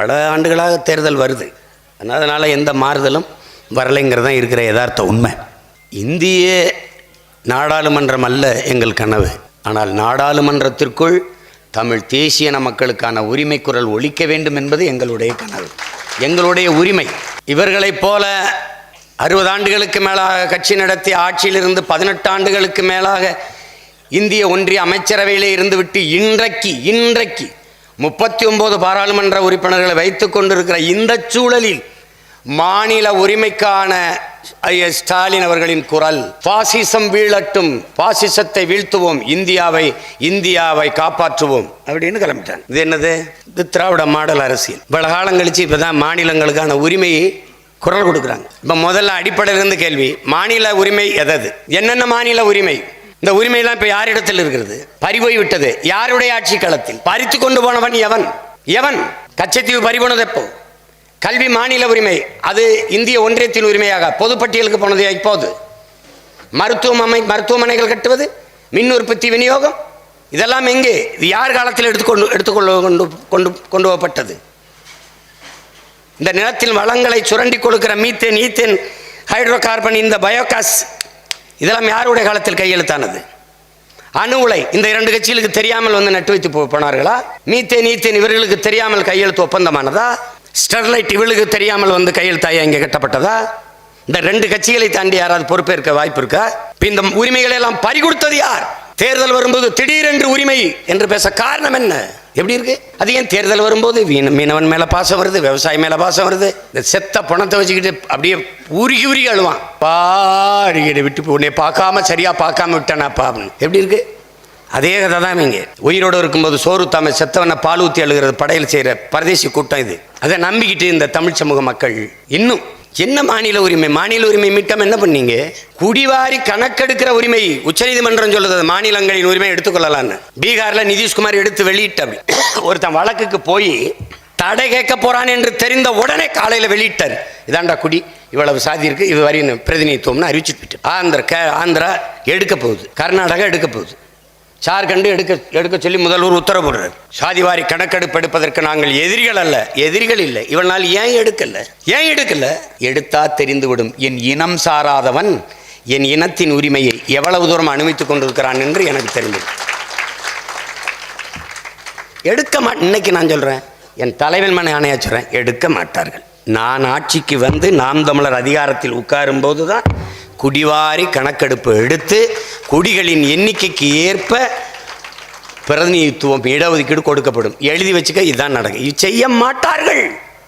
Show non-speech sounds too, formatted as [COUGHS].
பல ஆண்டுகளாக தேர்தல் வருது. அதனால் எந்த மாறுதலும் வரலைங்கிறது தான் இருக்கிற யதார்த்த உண்மை. இந்திய நாடாளுமன்றம் அல்ல எங்கள் கனவு. ஆனால் நாடாளுமன்றத்திற்குள் தமிழ் தேசியன மக்களுக்கான உரிமை குரல் ஒழிக்க வேண்டும் என்பது எங்களுடைய கனவு. எங்களுடைய உரிமை. இவர்களைப் போல அறுபது ஆண்டுகளுக்கு மேலாக கட்சி நடத்தி ஆட்சியிலிருந்து பதினெட்டு ஆண்டுகளுக்கு மேலாக இந்திய ஒன்றிய அமைச்சரவையிலே இருந்துவிட்டு இன்றைக்கு இன்றைக்கு முப்பத்தி ஒன்பது பாராளுமன்ற உறுப்பினர்களை வைத்துக் கொண்டிருக்கிற இந்த சூழலில் மாநில உரிமைக்கான ஐயா ஸ்டாலின் அவர்களின் குரல் பாசிசம் வீழட்டும் பாசிசத்தை வீழ்த்துவோம் இந்தியாவை இந்தியாவை காப்பாற்றுவோம் அப்படின்னு கிளம்பிட்டாங்க. இது என்னது? இது திராவிட மாடல் அரசியல். பல காலம் கழிச்சு இப்பதான் மாநிலங்களுக்கான உரிமையை குரல் கொடுக்குறாங்க. இப்போ முதல்ல அடிப்படையிலிருந்து கேள்வி மாநில உரிமை எதது? என்னென்ன மாநில உரிமை? இந்த உரிமையெல்லாம் இப்போ யாரிடத்தில் இருக்கிறது? பறிபோய் விட்டது. யாருடைய ஆட்சி களத்தில்? பறித்து கொண்டு போனவன் எவன்? எவன்? கச்சத்தீவு பறிபோனது எப்போ? கல்வி மாநில உரிமை. அது இந்திய ஒன்றியத்தின் உரிமையாக. பொதுப்பட்டியலுக்கு போனது இப்போது. மருத்துவமனை மருத்துவமனைகள் கட்டுவது மின் உற்பத்தி விநியோகம் இதெல்லாம் எங்கே? இது யார் காலத்தில் எடுத்துக்கொண்டு எடுத்துக்கொள்ள கொண்டு கொண்டு கொண்டு போகப்பட்டது? இந்த நிலத்தில் வளங்களை சுரண்டி கொடுக்கிற மீத்தேன் ஈத்தேன் ஹைட்ரோ கார்பன் இந்த பயோகாஸ் இதெல்லாம் யாருடைய காலத்தில் கையெழுத்தானது? அணு உலை இந்த இரண்டு கட்சிகளுக்கு தெரியாமல் வந்து நட்டு வைத்து போ- போனார்களா? மீத்தேன் ஈத்தேன் இவர்களுக்கு தெரியாமல் கையெழுத்து ஒப்பந்தமானதா? ஸ்டெர்லைட் இவர்களுக்கு தெரியாமல் வந்து கையெழுத்தாயா இங்கே கட்டப்பட்டதா? இந்த ரெண்டு கட்சிகளை தாண்டி யாராவது பொறுப்பேற்க வாய்ப்பு இருக்கா? இந்த உரிமைகளை எல்லாம் பறிகொடுத்தது யார்? தேர்தல் வரும்போது திடீரென்று உரிமை என்று பேச காரணம் என்ன? எப்படி இருக்கு? அது ஏன் தேர்தல் வரும்போது வீண- மீனவன் மேல பாசம் வருது விவசாயி மேல பாசம் வருது? இந்த செத்த பணத்தை வச்சுக்கிட்டு அப்படியே உருகி உருகி அழுவான். பாடிக்கிட்டு விட்டு உன்னை பார்க்காம சரியா பார்க்காம விட்டானாப்பா அப்படின்னு. எப்படி இருக்கு? அதே கதை தான் இங்கே. உயிரோடு இருக்கும்போது சோறு தாம செத்தவனை பால் ஊற்றி அழுகிறது படையில் செய்கிற பரதேசி கூட்டம் இது. அதை நம்பிக்கிட்டு இந்த தமிழ் சமூக மக்கள் இன்னும் என்ன மாநில உரிமை? மாநில உரிமை மீட்டம் என்ன பண்ணீங்க? குடிவாரி கணக்கெடுக்கிற உரிமை உச்சநீதிமன்றம் சொல்லுது மாநிலங்களின் உரிமை எடுத்துக்கொள்ளலான்னு பீகார்ல நிதிஷ்குமார் எடுத்து வெளியிட்ட [COUGHS] ஒருத்தன் வழக்குக்கு போய் தடை கேட்க போறான் என்று தெரிந்த உடனே காலையில் வெளியிட்டார். இதாண்டா குடி இவ்வளவு சாதி இருக்கு இது வரையும் பிரதிநிதித்துவம்னு அறிவிச்சுட்டு போயிட்டு ஆந்திர ஆந்திரா எடுக்க போகுது கர்நாடகா எடுக்க போகுது. ஜார்க்கண்ட் எடுக்க எடுக்க சொல்லி முதல்வர் உத்தரவு போடுறாரு. சாதிவாரி கணக்கெடுப்பு எடுப்பதற்கு நாங்கள் எதிரிகள் அல்ல. எதிரிகள் இல்லை. இவள் நாள் ஏன் எடுக்கல? ஏன் எடுக்கல? எடுத்தா தெரிந்துவிடும். என் இனம் சாராதவன் என் இனத்தின் உரிமையை எவ்வளவு தூரம் அனுமதித்துக் கொண்டிருக்கிறான் என்று எனக்கு தெரிந்தது எடுக்க மா இன்னைக்கு நான் சொல்றேன். என் தலைவன் மனை ஆணையா எடுக்க மாட்டார்கள். நான் ஆட்சிக்கு வந்து நாம் தமிழர் அதிகாரத்தில் உட்காரும் போதுதான் குடிவாரி கணக்கெடுப்பு எடுத்து குடிகளின் எண்ணிக்கைக்கு ஏற்ப பிரதிநிதித்துவம் இடஒதுக்கீடு கொடுக்கப்படும். எழுதி வச்சுக்க இதுதான் நடக்கும் இது செய்ய மாட்டார்கள்.